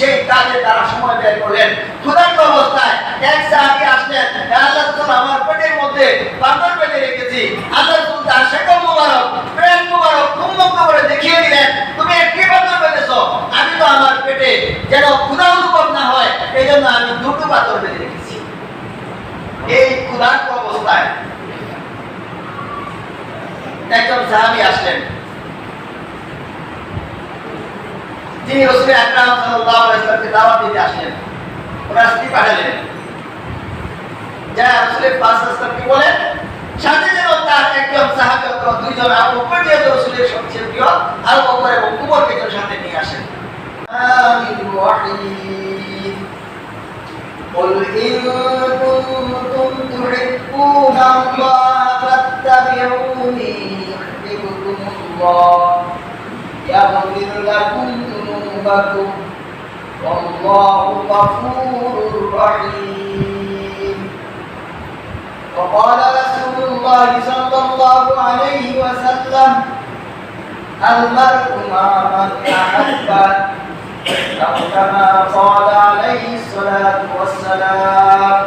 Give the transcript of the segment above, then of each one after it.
সেই কাজে তারা সময় বের করলেন। ক্ষুধার্ত অবস্থায় এক সাহাবী আসলেন আল্লাহ আমার পেটের মধ্যে পাথর বেঁধে রেখেছি। আল্লাহ তার শেকল মুবারক পেট মুবারক উন্মুক্ত করে দেখিয়ে দিলেন, তুমি একটি পাথর বেঁধেছো, আমি তো আমার পেটে যেন ক্ষুধা অনুভব না হয় এই জন্য আমি দুটো পাথর বেঁধে রেখেছি। এই ক্ষুধার্ত অবস্থায় একজন সাহাবী আসলেন যিনি রসুল আকরাম সাল্লাল্লাহু আলাইহি ওয়াসাল্লামকে দাওয়াত দিতে আসলেন ওনার স্ত্রী পাঠালেন যা রসুলের পাঁচ রাস্তাকে বলেন সাথে যেন তার একজন সাহাবী অথবা দুইজন আবু বকর যেহেতু রসুলের সবচেয়ে প্রিয় আবু বকর এবং উমরকে যেন সাথে নিয়ে আসেন আমির ওয়াহিদ قل إن كنتم تحبون الله فاتبعوني يحببكم الله يغفر لكم ذنوبكم والله غفور رحيم. وقال رسول الله صلى الله عليه وسلم المرء مع من أحب أو كما قال عليه الصلاة والسلام.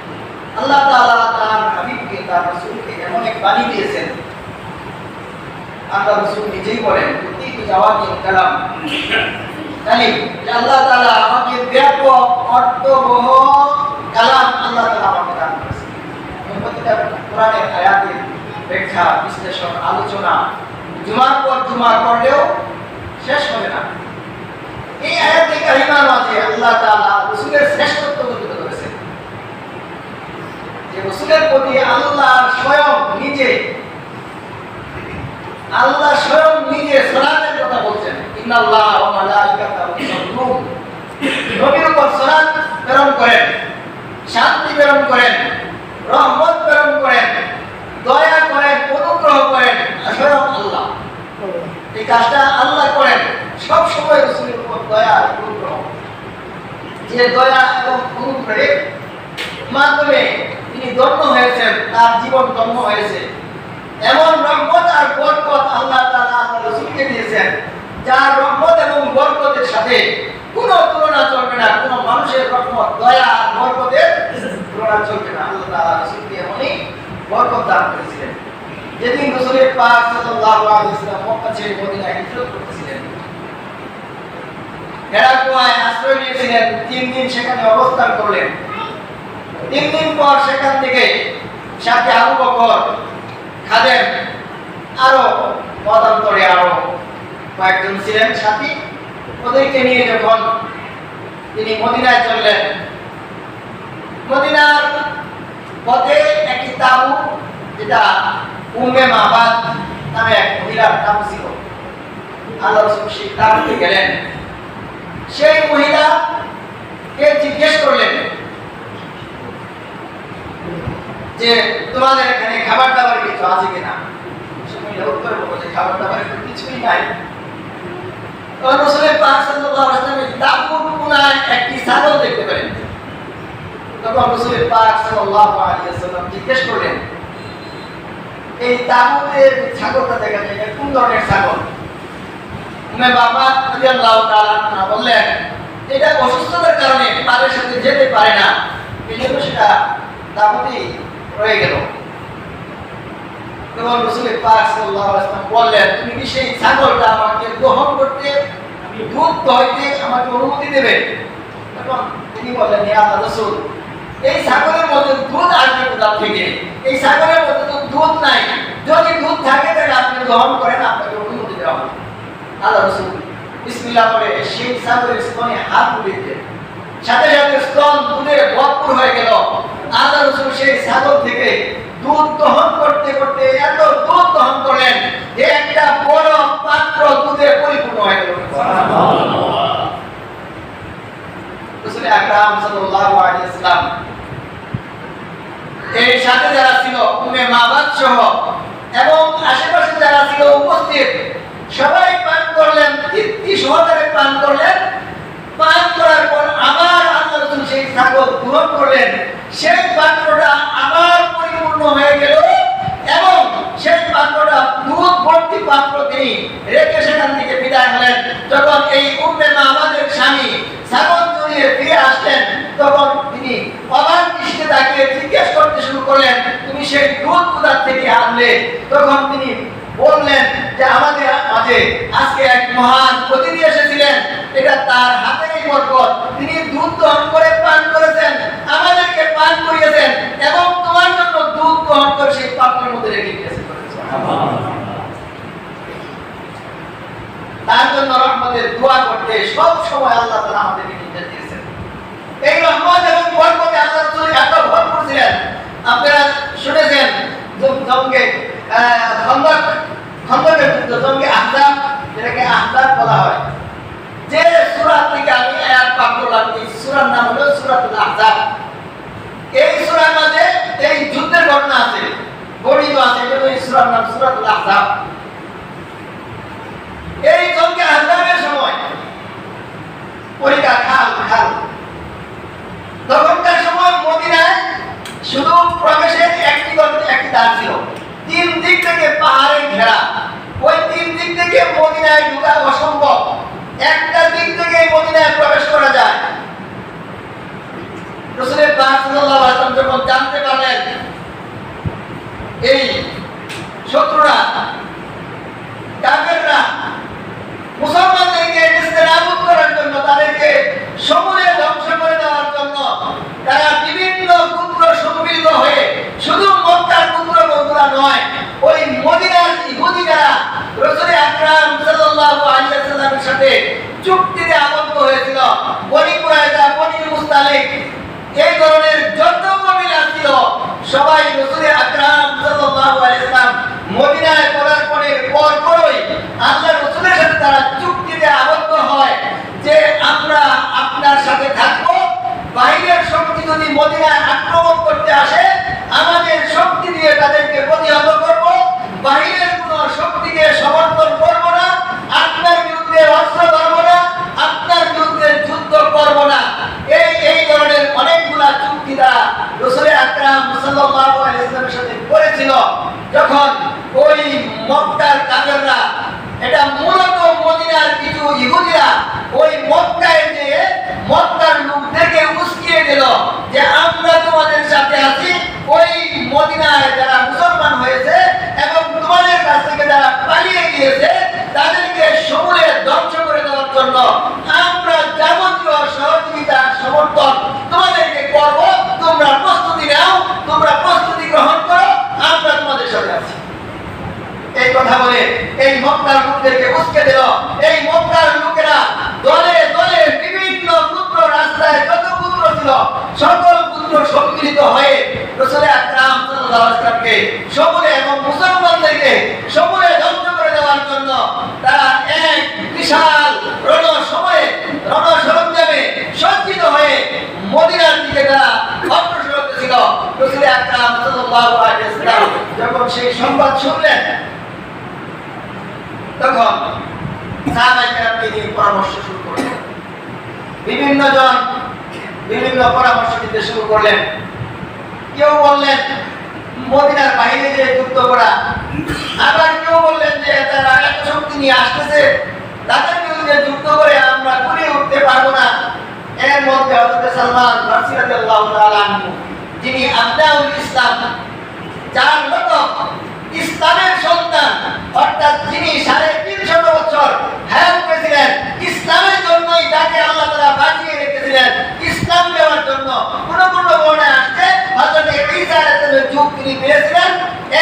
আল্লাহ তার হাবিবকে, তার এমন এক বাণী দিয়েছেন। আল্লাহ নিজেই বলেন আলোচনা জুমার পর করলেও শেষ না। এই আল্লাহ তাআলা শ্রেষ্ঠত্ব যে রাসূলের প্রতি আল্লাহ স্বয়ং নিজে, আল্লাহ স্বয়ং নিজে সালাতের কথা বলছেন। ইন্নাল্লাহ ওয়া মালাইকাতাহু ইউসাল্লুন নবীর উপর সালাত প্রেরণ করেন, শান্তি প্রেরণ করেন, রহমত প্রেরণ করেন, দয়া করেন, অনুগ্রহ করেন স্বয়ং আল্লাহ। এই কাজটা আল্লাহ করেন, সব সময় রসুলের উপর দয়া অনুগ্রহ। যে দয়া এবং অনুগ্রহের মাধ্যমে তিনি ধন্য হয়েছেন তার জীবন ধন্য হয়েছে। এমন রহমত আর বরকত আল্লাহ তাআলা আল্লাহ রসুলকে দিয়েছেন, যার রহমত এবং বরকতের সাথে কোনো তুলনা চলবে না, কোনো মানুষের রহমত, দয়া আর বরকতের তুলনা চলবে না। আল্লাহ তাআলা রসুলকে এমনই বরকত দান করেছিলেন। যেদিন রসুলের পাক সাল্লাল্লাহু আলাইহি ওয়াসাল্লাম মক্কা ছেড়ে মদিনায় হিজরত করতেছিলেন। হেরা কুয়ায় আশ্রয় নিয়েছিলেন, তিন দিন সেখানে অবস্থান করলেন। তিন দিন পর সেখান থেকে সাথে আবু বকর, খাদেম, আরও মতান্তরে আরও কয়েকজন ছিলেন। সাথী ওদেরকে নিয়ে যখন তিনি মদিনায় চললেন, মদিনার পথে একটি তাবু, যেটা উম্মে মাবাদ নামে এক মহিলার তাবু ছিল। আল্লাহ তাবুতে গেলেন। সেই মহিলা কে জিজ্ঞেস করলেন যে তোমাদের এখানে খাবার দাবার কিছু আছে কিনা? ছাগলটা দেখা যায় কোন ধরনের ছাগল? উমে বাবা রাদিয়াল্লাহু তাআলা বললেন, এটা অসুস্থতার কারণে পারের সাথে যেতে পারে না। এই জন্য সেটা তাবুতেই রয়ে গেল। বললেন, তুমি কি সেই ছাগলটা আমাকে গ্রহণ করতে হইতে আমাকে অনুমতি দেবে? তখন তিনি বললেন এই সাগরের মধ্যে দুধ আসবে কোথা থেকে? এই সাগরের মধ্যে তো দুধ নাই। যদি দুধ থাকে, তাহলে আপনি গ্রহণ করেন, আপনাকে অনুমতি দেওয়া হবে। আল্লাহ রাসূল বিসমিল্লাহ বলে, সেই সাগরের স্তনে হাত বুলিয়ে সাথে সাথে স্তন দুধে ভরপুর হয়ে গেল। আল্লাহ রসুল সেই সাগর থেকে দুধ দহন করতে করতে এত দুধ দহন করলেন যে একটা বড় পাত্র দুধে পরিপূর্ণ হয়ে গেল। রসুল আকরাম সাল্লাল্লাহু আলাইহি ওয়াসাল্লাম এই সাথে যারা ছিল উম্মে মাবাদ সহ, এবং আশেপাশে যারা ছিল উপস্থিত, সবাই পান করলেন, তৃপ্তি সহকারে পান করলেন পান করার পর আবার আল্লাহ রসুল সেই সাগর গ্রহণ করলেন। সেই পাত্রটা আবার পরিপূর্ণ হয়ে গেল এবং সেই পাত্রটা দুধ ভর্তি পাত্র তিনি রেখে সেখান থেকে বিদায় হলেন। যখন এই উম্মে আমাদের স্বামী সাগর জড়িয়ে ফিরে আসলেন, তখন তিনি অবাক দৃষ্টিতে তাকিয়ে জিজ্ঞেস করতে শুরু করলেন, তুমি সেই দুধ কোথা থেকে আনলে? তখন তিনি বললেন যে আমাদের মাঝে আজকে এক মহান অতিথি এসেছিলেন। এটা তার হাতেরই বরকত। তিনি দুধ দহন করে পান করেছেন, আমাদেরকে পান করিয়েছেন এবং তোমার জন্য দুধ দহন করে সেই পাত্রের মধ্যে রেখে দিয়েছেন। তার জন্য রহমতের দোয়া করতে সব সময় আল্লাহ তাআলা আমাদেরকে নির্দেশ দিয়েছেন। এই রহমত এবং বরকতে আল্লাহ রাসূল এত ভরপুর ছিলেন আপনারা শুনেছেন জ- জঙ্গে আহ, খন্দক খন্দকের যুদ্ধ জঙ্গে আহজাব যেটাকে আহজাব বলা হয় যে সূরা থেকে আমি আয়াত পাঠ করলাম এই সূরার নাম হলো সূরাতুল আহজাব এই সূরার মাঝে এই যুদ্ধের ঘটনা আছে বর্ণিত আছে এজন্য এই সূরার নাম সূরাতুল আহজাব এই জঙ্গে আহজাবের সময় পরীক্ষা খাল খাল তখনকার সময় মদিনায় শুধু প্রবেশের একটি গল্প- একটি দ্বার ছিল তিন দিক থেকে পাহাড়ে ঘেরা ওই তিন দিক থেকে ঢোকা অসম্ভব। একটা দিক থেকে মদিনায় প্রবেশ করা যায়। যখন জানতে পারলেন, এই শত্রুরা, কাফেররা মুসলমানদেরকে করার জন্য তাদেরকে সমূলে ধ্বংস করে দেওয়ার জন্য তারা বিভিন্ন পুত্র সম্মিলিত হয়ে শুধু মক্কার পুত্র বন্ধুরা নয়, ওই মদিনার ইহুদি যারা রসুল আকরাম সাল্লাল্লাহু আলাইহি ওয়াসাল্লামের সাথে চুক্তিতে আবদ্ধ হয়েছিল, বনি কুরাইজা বনি মুস্তালিক, এই ধরনের যত কবিলা ছিল, সবাই রসুল আকরাম সাল্লাল্লাহু আলাইহি ওয়াসাল্লাম মদিনায় পদার্পণের পর পরই আল্লাহ রসুলের সাথে তারা চুক্তিতে আবদ্ধ হয় যে আমরা আপনার সাথে থাকব বাইরের শক্তি যদি মদিনায় আক্রমণ করতে আসে আমাদের শক্তি দিয়ে তাদেরকে প্রতিহত করব বাইরের কোনো শক্তিকে সমর্থন করব না আপনার বিরুদ্ধে অস্ত্র ধরব না আপনার বিরুদ্ধে যুদ্ধ করব না এই এই ধরনের অনেকগুলা চুক্তি তারা রসুলের আকরাম সাল্লাল্লাহু আলাইহি ওয়াসাল্লামের সাথে করেছিল যখন ওই মক্কার কাফেররা এটা মূলত মদিনার কিছু ইহুদিরা ওই মক্কায় যে মক্কার লোকদেরকে উস্কিয়ে দিল যে আমরা তোমাদের সাথে আছি ওই মদিনায় যারা মুসলমান হয়েছে এবং তোমাদের কাছ থেকে যারা পালিয়ে গিয়েছে তাদেরকে সমূলে ধ্বংস করে দেওয়ার জন্য আমরা যাবতীয় সহযোগিতা সমর্থন তোমাদেরকে করব তোমরা প্রস্তুতি নাও তোমরা প্রস্তুতি গ্রহণ করো আমরা তোমাদের সাথে আছি এই কথা বলে এই মক্কার লোকদেরকে উস্কে দিল এই মক্কার লোকেরা দলে দলে বিভিন্ন পুত্র রাস্তায় যত পুত্র ছিল সকল পুত্র সম্মিলিত হয়ে রসুল আকরাম সাল্লাল্লাহু আলাইহি ওয়াসাল্লামকে সমূলে এবং মুসলমানদেরকে সমূলে ধ্বংস করে দেওয়ার জন্য তারা এক বিশাল রণ সময়ে রণ সরঞ্জামে সজ্জিত হয়ে মদিনার দিকে তারা অগ্রসর হতেছিল রসুল আকরাম বিভিন্ন জন বিভিন্ন পরামর্শ দিতে শুরু করলেন। কেউ বললেন, মদিনার বাইরে যে যুদ্ধ করা, আবার কেউ বললেন যে তারা এত শক্তি নিয়ে আসতেছে, তাদের বিরুদ্ধে যুদ্ধ করে আমরা করে উঠতে পারব না। এর মধ্যে হযরত সালমান আনহু যিনি আবদাউল ইসলাম, যার লোক ইসলামের সন্তান, অর্থাৎ যিনি সাড়ে তিনশো বছর হ্যাঁ করেছিলেন, ইসলামের জন্যই তাকে আল্লাহ তারা বাঁচিয়ে রেখেছিলেন, ইসলাম দেওয়ার জন্য কোনো কোনো বর্ণায় আসছে যুগ তিনি পেয়েছিলেন,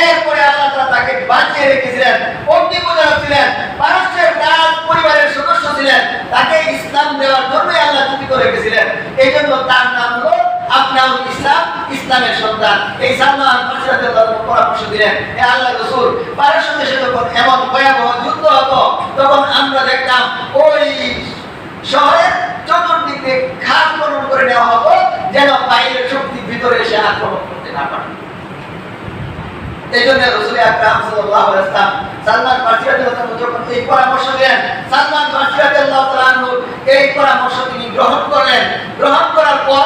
এরপরে আল্লাহ তারা তাকে বাঁচিয়ে রেখেছিলেন, অগ্নি পূজক ছিলেন পারস্যের রাজ পরিবারের সদস্য ছিলেন, তাকে ইসলাম দেওয়ার জন্যই আল্লাহ জীবিত রেখেছিলেন। এই জন্য তার নাম হলো আপনার ইসলাম, ইসলামের সন্তান। এই সালমান ফার্সি পরামর্শ দিলেন, এ আল্লাহ রসুল পারস্য দেশে যখন এমন ভয়াবহ যুদ্ধ হতো, তখন আমরা দেখতাম ওই শহরের চতুর্দিকে খাল খনন করে নেওয়া হতো, যেন বাইরের শক্তি ভিতরে এসে আক্রমণ করতে না পারে। এই জন্য রসুল আকরাম সাল্লাল্লাহু আলাইহি সালমান ফার্সি রাদিয়াল্লাহু যখন এই পরামর্শ দিলেন, সালমান ফার্সি রাদিয়াল্লাহু এই পরামর্শ তিনি গ্রহণ করলেন। গ্রহণ করার পর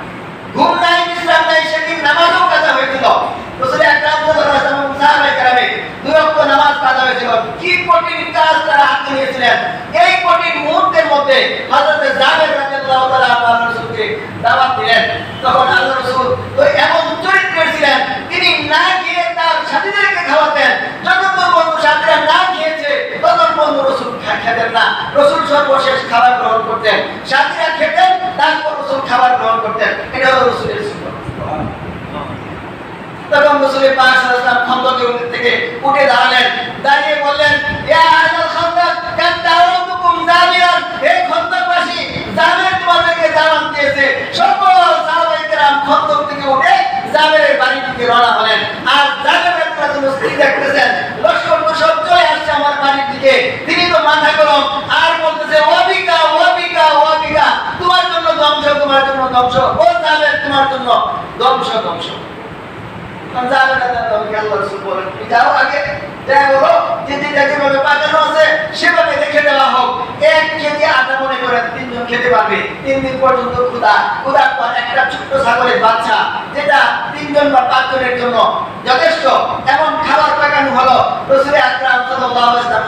ঘুম নাই বিশ্রাম নাই সেদিন নামাজও কাজা হয়েছিল? রসুল আকরাম সাল্লাল্লাহু আলাইহি কেরামে দুই ওয়াক্ত নামাজ কাজা হয়েছিল। কি কঠিন কাজ তারা হাতে নিয়েছিলেন? এই কঠিন মুহূর্তের মধ্যে হযরত জাবের রাদিয়াল্লাহু তাআলা আল্লাহর রাসূলকে দাওয়াত দিলেন। তখন আল্লাহর রাসূল তো এমন চরিত্রের ছিলেন, তিনি না গিয়ে তার সাথীদেরকে খাওয়াতেন। যতক্ষণ বন্ধু সাথীরা না খেয়েছে, ততক্ষণ বন্ধু রসুল খা- খেতেন না। রসুল সর্বশেষ খাবার গ্রহণ করতেন। সাথীরা খেতেন, তারপর রসুল খাবার গ্রহণ করতেন। এটা হলো রসুলের তখন রসুলের পাক সাল্লাল্লাহু খন্দকের থেকে উঠে দাঁড়ালেন। দাঁড়িয়ে বললেন জাবেরের আর জাবের একটা জন্য স্ত্রী দেখতেছেন তো সব চলে আসছে আমার বাড়ির দিকে। তিনি মাথা গরম। আর বলতেছে ওয়াবিকা ওয়াবিকা ওয়াবিকা তোমার জন্য ধ্বংস, তোমার জন্য ধ্বংস। ও জাবের তোমার জন্য ধ্বংস ধ্বংস। যাবে যাবে মনে এমন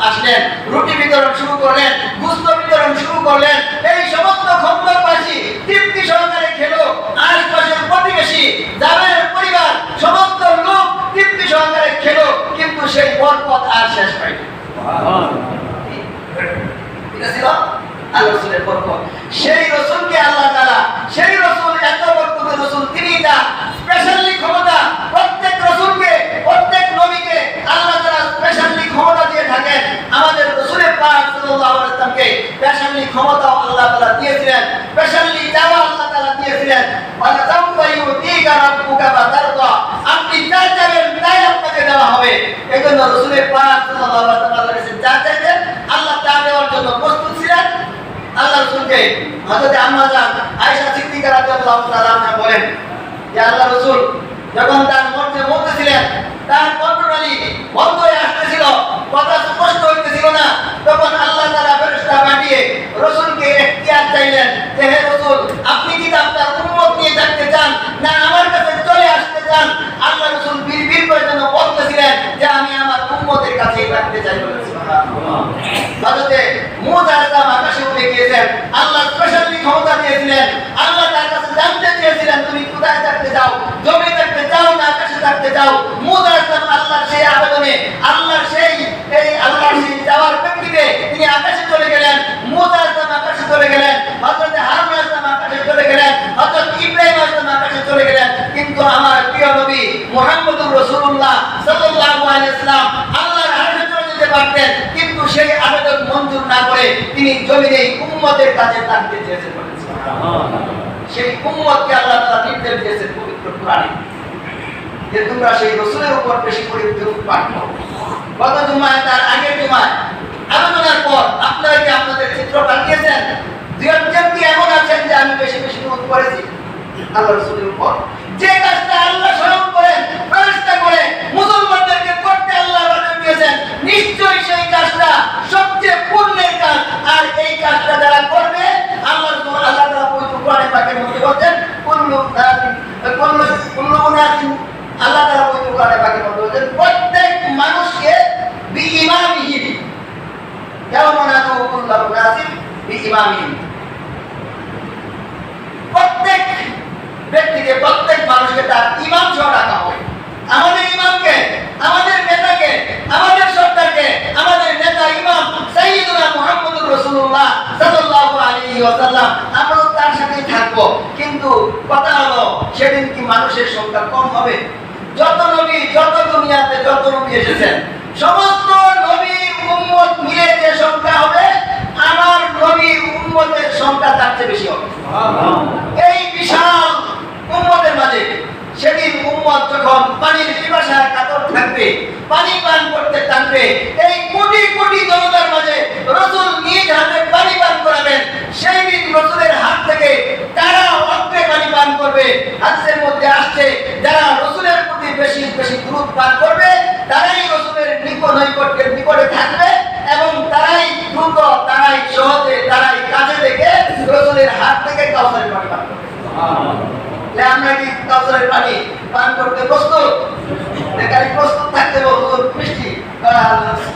আসলেন, রুটি বিতরণ শুরু করলেন, গুস্ত বিতরণ শুরু করলেন। এই সমস্ত খন্দকবাসী তৃপ্তি সহকারে খেলো। আশপাশের প্রতিবেশী যাবের পরিবার সমস্ত লোক তৃপ্তি সহকারে খেলো কিন্তু সেই বরকত আর শেষ হয়নি। সেই রসুলকে আল্লাহ তাআলা সেই রসুল এত বরকতের রসুল তিনি যা স্পেশালি ক্ষমতা প্রত্যেক রসুলকে প্রত্যেক নবীকে আল্লাহ তাআলা স্পেশালি ক্ষমতা দিয়ে থাকেন। আমাদের রসুলের পাক সাল্লাল্লাহু আলাইহি ওয়াসাল্লামকে স্পেশালি ক্ষমতা আল্লাহ তাআলা দিয়েছিলেন স্পেশালি দেওয়া আল্লাহ তাআলা দিয়েছিলেন। ওয়ালা সাউফা ইউতিকা রাব্বুকা ফাতারদা আপনি যা চাইবেন তাই আপনাকে দেওয়া হবে এজন্য ওয়াসাল্লামের কাছে যা চাইতেন আল্লাহ তা দেওয়ার জন্য প্রস্তুত ছিলেন। আল্লাহ আয়েশা সিদ্দিকা রাদিয়াল্লাহু তাআলা বলেন, যে আল্লাহ রসুল যখন তার মধ্যে বলতেছিলেন তার কণ্ঠনালী বন্ধ হয়ে আসতেছিল, কথা স্পষ্ট হইতেছিল না। তখন আল্লাহ তাআলা ফেরেশতা পাঠিয়ে রসুলকে এখতিয়ার চাইলেন যে, হে রসুল, আপনি কি আপনার উম্মত নিয়ে থাকতে চান না আমার কাছে চলে আসতে চান আল্লাহ রসুল বিড়বিড় করে যেন বলতেছিলেন যে আমি আমার উম্মতের কাছেই থাকতে চাই বলে সুবহানাল্লাহ হযরতে মুসা আলাইহিস সালাম আকাশে উঠে গিয়েছেন আল্লাহ স্পেশালি দিয়েছিলেন। আল্লাহ তার কাছে জানতে চেয়েছিলেন, তুমি কোথায় থাকতে চাও? জমি থাকতে চাও না আকাশে থাকতে চাও? আলাইহিস আল্লাহর সেই আবেদনে। আল্লাহর সেই এই আল্লাহর সেই যাওয়ার প্রেক্ষিতে তিনি আকাশে চলে গেলেন। আলাইহিস আকাশে চলে গেলেন। হযরত হারুন আলাইহিস সালাম আকাশে চলে গেলেন। হযরত ইব্রাহিম আলাইহিস সালাম আকাশে চলে গেলেন। কিন্তু আমার প্রিয় নবী মুহাম্মদুর রাসূলুল্লাহ সাল্লাল্লাহু আলাইহি ওয়াসাল্লাম আল্লাহর আরশে চলে যেতে পারতেন, কিন্তু সেই আবেদন মঞ্জুর না করে তিনি জমিনে উম্মতের কাছে থাকতে সুবহানাল্লাহ। সেই উম্মতকে আল্লাহ তাআলা নির্দেশ দিয়েছেন পবিত্র কোরআনে। যে তোমরা সেই উপর বেশি করে গত জুমায় তার জুমায় পর আপনারা কি আপনাদের চিত্র পাঠিয়েছেন? দুই কি এমন আছেন যে আমি বেশি বেশি দরুদ করেছি? আল্লাহ রসুলের উপর। যে কাজটা আল্লাহ স্মরণ করেন প্রচেষ্টা করে মুসলমানদেরকে দিয়েছেন নিশ্চয়ই সেই কাজটা সবচেয়ে পুণ্যের কাজ। আর এই কাজটা যারা করবে, আল্লাহ আল্লাহ পবিত্র কোরআনে পাকের মধ্যে বলছেন, কুল্লু কুল্লু কুল্লু নাসিন আল্লাহ তাআলা পবিত্র কোরআনে পাকের মধ্যে বলছেন, প্রত্যেক মানুষকে বিইমামিহি ইয়াওমা নাদু কুল্লু নাসিন বিইমামিহি ব্যক্তিকে প্রত্যেক মানুষকে তার ইমাম সহ রাখা হবে আমাদের ইমামকে আমাদের নেতাকে আমাদের সরকারকে আমাদের নেতা ইমাম সাইয়্যিদুনা মুহাম্মদুর রাসূলুল্লাহ সাল্লাল্লাহু ওয়াসাল্লাম আমরা তার সাথে থাকব। কিন্তু কথা হলো সেদিন কি মানুষের সংখ্যা কম হবে? যত নবী যত দুনিয়াতে যত নবী এসেছেন সমস্ত নবী উম্মত মিলে যে সংখ্যা হবে আমার নবী উম্মতের সংখ্যা তার চেয়ে বেশি হবে। এই বিশাল উম্মতের মাঝে সেদিন উম্মত যখন পানির পিপাসায় কাতর থাকবে পানি পান করতে থাকবে এই কোটি কোটি জনতার মাঝে রসুল নিজ হাতে পানি পান করাবেন সেই দিন রসুলের হাত থেকে তারা অর্থে পানি পান করবে হাদিসের মধ্যে আসছে যারা রসুলের প্রতি বেশি বেশি দূরত পান করবে তারাই রসুলের নিকট নৈকট্যের নিকটে থাকবে এবং তারাই দ্রুত তারাই সহজে তারাই কাজে থেকে রসুলের হাত থেকে কাউসারের পানি পান করবে তাহলে আমরা কি কাউসারের পানি পান করতে প্রস্তুত? এখানে প্রস্তুত থাকতে হুজুর মিষ্টি।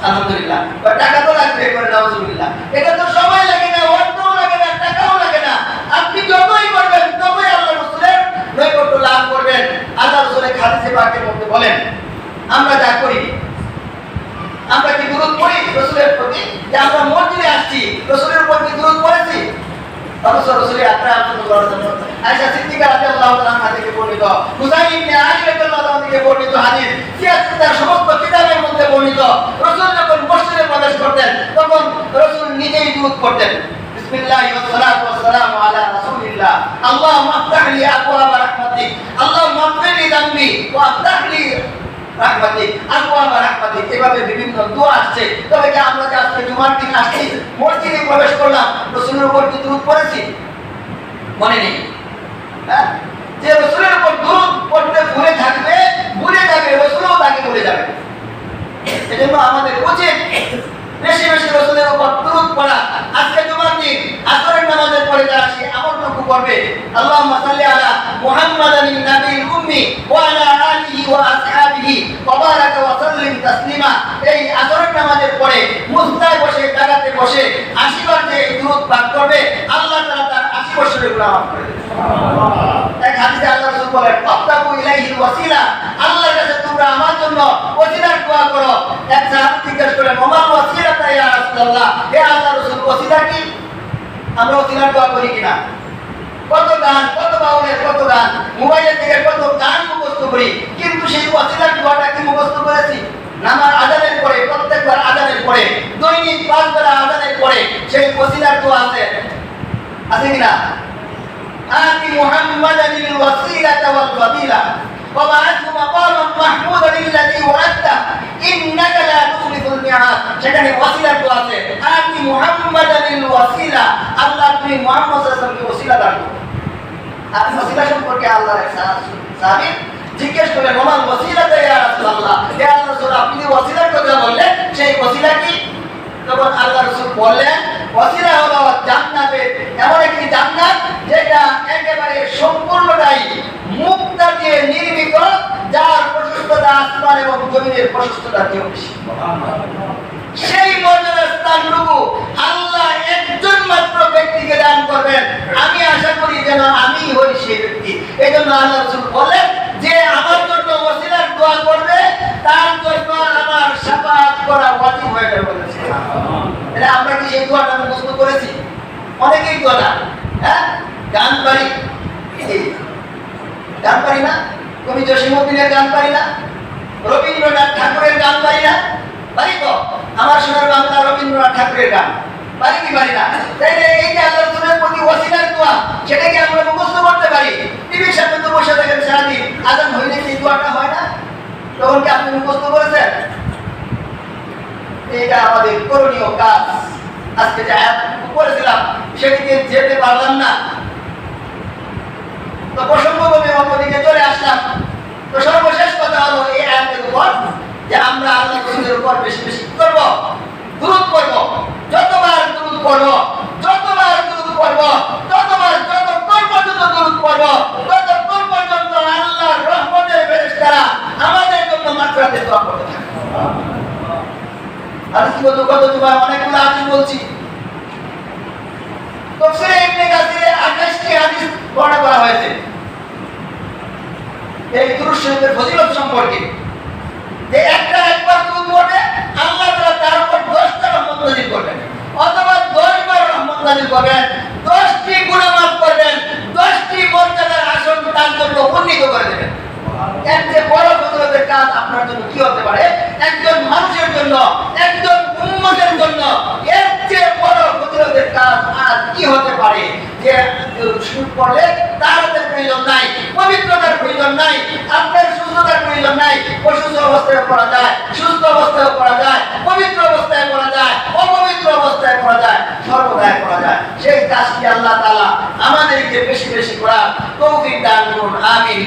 আলহামদুলিল্লাহ। টাকা তো লাগবে, করে নাউজুবিল্লাহ এটা তো সময় লাগে না, অর্থও লাগে না, টাকাও লাগে না। আপনি যতই করবেন, ততই আল্লাহ রসুলের নৈকট্য লাভ করবেন। আল্লাহ রসুলের হাদিসে পাকের মধ্যে বলেন, আমরা যা করি, আমরা কি দূরত পড়ি রসুলের প্রতি? যে আমরা মসজিদে আসছি, রসুলের উপর কি দূরত পড়েছি? রসুলের আকরাম সাল্লাল্লাহু আলাইহি ওয়াসাল্লাম আয়েশা সিদ্দিকা রাদিয়াল্লাহু তাআলা রসুল তখন রসুল নিজেই দূত করতেন। বিসমিল্লাহি ওয়া সালাতু ওয়া সালামু আলা রাসূলিল্লাহ। আল্লাহুম্মা আফতাহ লি আবওয়াব রাহমাতিক। আল্লাহুম্মা আফতাহ লি রাহমাতিক আবওয়াব রাহমাতিক এভাবে বিভিন্ন দোয়া আসছে। তবে আমরা প্রবেশ করলাম, রসুলের উপর কি দূত পড়েছি? মনে নেই। হ্যাঁ? যে রসুলের উপর দূত পড়তে ভুলে থাকবে, ভুলে যাবে, রসুলও তাকে ভুলে যাবে। এজন্য আমাদের উচিত বেশি বেশি রসুলের উপর দূত পড়া। আজকে জুমার দিন, আসরের নামাজের পরে যারা সে আমলটুকু করবে। আল্লাহুম্মা সাল্লি আলা মুহাম্মাদানিন নাবিয়িল উম্মি ওয়া আলা আলিহি ওয়া আসহাবিহি। ওয়া ওয়া সাল্লিম তাসলিমা। এই আসরের নামাজের পরে মুস্তায় বসে জায়গাতে বসে 80 বার যে এই দূত পাঠ করবে। আল্লাহ তাআলা তার 80 বছরের গুনাহ মাফ করে দেবে এক হাদিসে আল্লাহ রাসূল বলেন ফাত্তাকু ইলাইহিল ওয়াসিলা আল্লাহর কাছে তোমরা আমার জন্য ওসিলার দোয়া করো এক সাহাবী জিজ্ঞেস করেন ওমাল ওয়াসিলাতা ইয়া রাসূলুল্লাহ হে আল্লাহ রাসূল ওসিলা কি আমরা ওসিলার দোয়া করি কিনা কত গান কত বাউলের কত গান মোবাইলের থেকে কত গান মুখস্থ করি কিন্তু সেই ওসিলার দোয়াটা কি মুখস্থ করেছি নামার আজানের পরে প্রত্যেকবার আজানের পরে দৈনিক পাঁচবার আজানের পরে সেই ওসিলার দোয়া আছে আছে কিনা آت محمدا الوسيلة والفضيلة وبعثه مقاما محمودا الذي وعدته إنك لا تخلف الميعاد সেখানে ওয়াসিলা তো আছে আতি মুহাম্মাদানিল ওয়াসিলা। আল্লাহ তুমি মুহাম্মদ সাল্লাল্লাহু ওসিলা দান করো। আপনি ওসিলা সম্পর্কে আল্লাহর এক সাহাবী জিজ্ঞেস করলেন ওমান ওসিলা তো ইয়া রাসূলুল্লাহ? আল্লাহ রাসূল, আপনি ওসিলার কথা বললেন, সেই ওসিলা কি? তখন আল্লাহ রসুল বললেন, ওসিলা হলো জান্নাতে এমন একটি জান্নাত যেটা একেবারে সম্পূর্ণটাই মুক্তা দিয়ে নির্মিত, যার প্রশস্ততা আসমান এবং জমিনের প্রশস্ততা চেয়ে বেশি। সেই মর্যাদার স্থানটুকু আল্লাহ একজন মাত্র ব্যক্তিকে দান করবেন। আমি আশা করি যেন আমি হই সেই ব্যক্তি। এই জন্য আল্লাহ বলেন যে আমার জন্য ওসিলার দোয়া করবে, তার জন্য আমার সাফাত করা ওয়াজিব হয়ে গেল বলেছে। এটা আমরা কি সেই দোয়াটা মুখস্থ করেছি? অনেকেই দোয়া না হ্যাঁ? গান পারি। গান পারি না। কবি জসীমউদ্দিনের গান পারি না। রবীন্দ্রনাথ ঠাকুরের গান পারি না। পারি তো? আমার সোনার বাংলা রবীন্দ্রনাথ ঠাকুরের গান। পারি কি পারি না? তাইলে এই যে আল্লাহ রসুলের প্রতি ওয়াসিলার দোয়া, সেটাকে আমরা মুখস্থ করতে পারি। টিভির সামনে তো বসে থাকেন সারাদিন। আজান হইলে কি দোয়াটা হয় না? তখন কি আপনি মুখস্থ করেছেন? এটা আমাদের করণীয় কাজ। আজকে যে করেছিলাম সেদিকে যেতে পারলাম না। পড়ব। যতবার দূরত পড়ব ততবার যতক্ষণ পর্যন্ত দূরত পড়ব ততক্ষণ পর্যন্ত আল্লাহ রহমতের ফেরেশতারা আমাদের জন্য মাত্রাতে দোয়া করতে আর কি বলতো কত তোমার অনেকগুলো আগে বলছি। তফসিরে ইবনে কাসিরে 28টি হাদিস বর্ণনা করা হয়েছে। এই দুরুদ শরীফের ফজিলত সম্পর্কে। যে একটা একবার দুধ পড়বে, আল্লাহ তাআলা তার উপর আল্লাহ তালা আমাদেরকে বেশি বেশি করা তৌফিক দান করুন আমিন।